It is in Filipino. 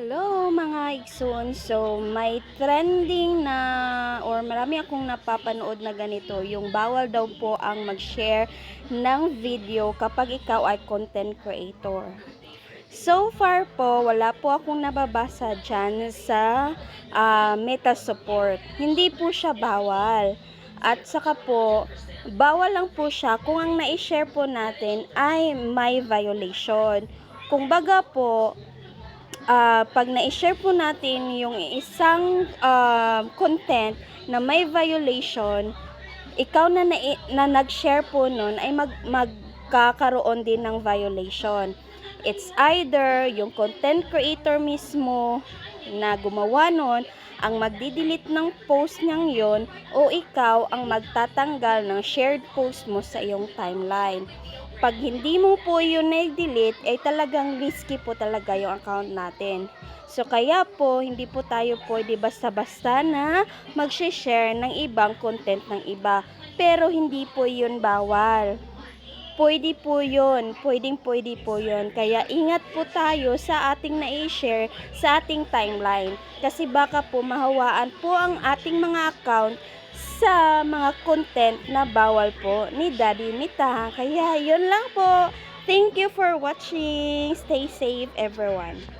Hello mga igsoon. So may trending na or marami akong napapanood na ganito, yung bawal daw po ang mag-share ng video kapag ikaw ay content creator. So far po, wala po akong nababasa dyan sa ah, meta support. Hindi po siya bawal. At saka po, bawal lang po siya kung ang na-share po natin ay may violation. Kung baga po, ah, pag na-share po natin yung isang ah, content na may violation, ikaw na, na, na nag-share po nun ay mag, magkakaroon din ng violation. It's either yung content creator mismo na gumawa nun ang magdidelete ng post niyang yon o ikaw ang magtatanggal ng shared post mo sa iyong timeline. Pag hindi mo po yun na-delete, ay talagang risky po talaga yung account natin. So kaya po, hindi po tayo pwede basta-basta na mag-share ng ibang content ng iba. Pero hindi po yun bawal. Pwede po yun. Pwedeng pwede po yun. Kaya ingat po tayo sa ating na-share sa ating timeline. Kasi baka po mahawaan po ang ating mga account sa mga content na bawal po ni Daddy Mita. Kaya yun lang po. Thank you for watching. Stay safe everyone.